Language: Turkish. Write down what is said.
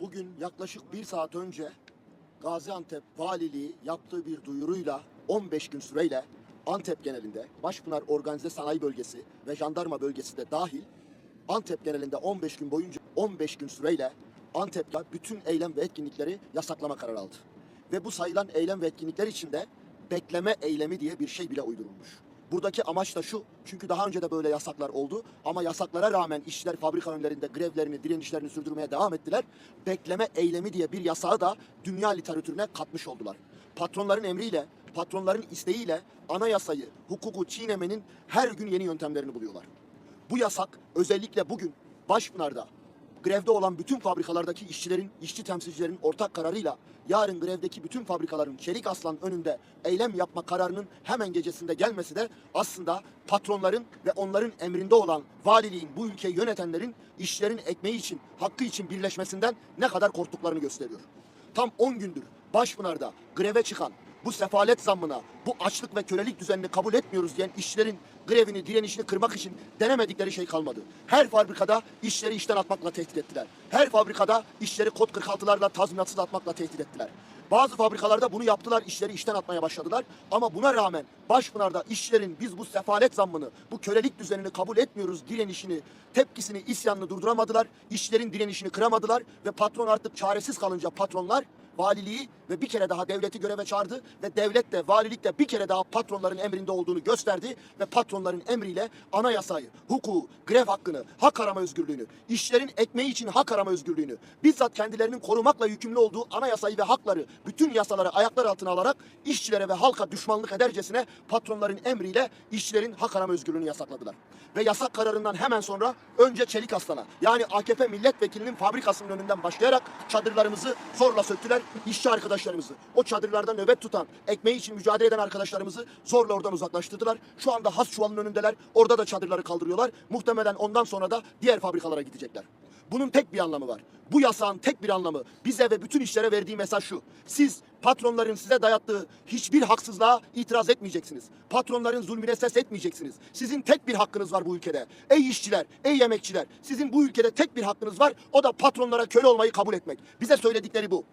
Bugün yaklaşık bir saat önce Gaziantep Valiliği yaptığı bir duyuruyla 15 gün süreyle Antep genelinde Başpınar Organize Sanayi Bölgesi ve Jandarma Bölgesi de dahil Antep genelinde 15 gün boyunca 15 gün süreyle Antep'te bütün eylem ve etkinlikleri yasaklama kararı aldı. Ve bu sayılan eylem ve etkinlikler içinde bekleme eylemi diye bir şey bile uydurulmuş. Buradaki amaç da şu, çünkü daha önce de böyle yasaklar oldu ama yasaklara rağmen işçiler fabrika önlerinde grevlerini, direnişlerini sürdürmeye devam ettiler. Bekleme eylemi diye bir yasağı da dünya literatürüne katmış oldular. Patronların emriyle, patronların isteğiyle anayasayı, hukuku çiğnemenin her gün yeni yöntemlerini buluyorlar. Bu yasak özellikle bugün Başpınar'da grevde olan bütün fabrikalardaki işçilerin, işçi temsilcilerin ortak kararıyla yarın grevdeki bütün fabrikaların Çelik Aslan önünde eylem yapma kararının hemen gecesinde gelmesi de aslında patronların ve onların emrinde olan valiliğin, bu ülkeyi yönetenlerin işçilerin ekmeği için, hakkı için birleşmesinden ne kadar korktuklarını gösteriyor. Tam 10 gündür Başpınar'da greve çıkan bu sefalet zammına, bu açlık ve kölelik düzenini kabul etmiyoruz diyen işçilerin grevini, direnişini kırmak için denemedikleri şey kalmadı. Her fabrikada işleri işten atmakla tehdit ettiler. Her fabrikada işleri kod 46'larla tazminatsız atmakla tehdit ettiler. Bazı fabrikalarda bunu yaptılar, işleri işten atmaya başladılar. Ama buna rağmen Başpınar'da işçilerin biz bu sefalet zammını, bu kölelik düzenini kabul etmiyoruz direnişini, tepkisini, isyanını durduramadılar. İşçilerin direnişini kıramadılar ve patron artık çaresiz kalınca patronlar valiliği ve bir kere daha devleti göreve çağırdı ve devlet de valilik de bir kere daha patronların emrinde olduğunu gösterdi ve patronların emriyle anayasayı, hukuku, grev hakkını, hak arama özgürlüğünü, işçilerin ekmeği için hak arama özgürlüğünü, bizzat kendilerinin korumakla yükümlü olduğu anayasayı ve hakları, bütün yasaları ayaklar altına alarak işçilere ve halka düşmanlık edercesine patronların emriyle işçilerin hak arama özgürlüğünü yasakladılar. Ve yasak kararından hemen sonra önce Çelik Aslan'a yani AKP milletvekilinin fabrikasının önünden başlayarak çadırlarımızı zorla söktüler. İşçi arkadaşlarımızı, o çadırlarda nöbet tutan, ekmeği için mücadele eden arkadaşlarımızı zorla oradan uzaklaştırdılar. Şu anda has çuvalın önündeler. Orada da çadırları kaldırıyorlar. Muhtemelen ondan sonra da diğer fabrikalara gidecekler. Bunun tek bir anlamı var. Bu yasağın tek bir anlamı bize ve bütün işlere verdiği mesaj şu. Siz patronların size dayattığı hiçbir haksızlığa itiraz etmeyeceksiniz. Patronların zulmüne ses etmeyeceksiniz. Sizin tek bir hakkınız var bu ülkede. Ey işçiler, ey yemekçiler. Sizin bu ülkede tek bir hakkınız var. O da patronlara köle olmayı kabul etmek. Bize söyledikleri bu.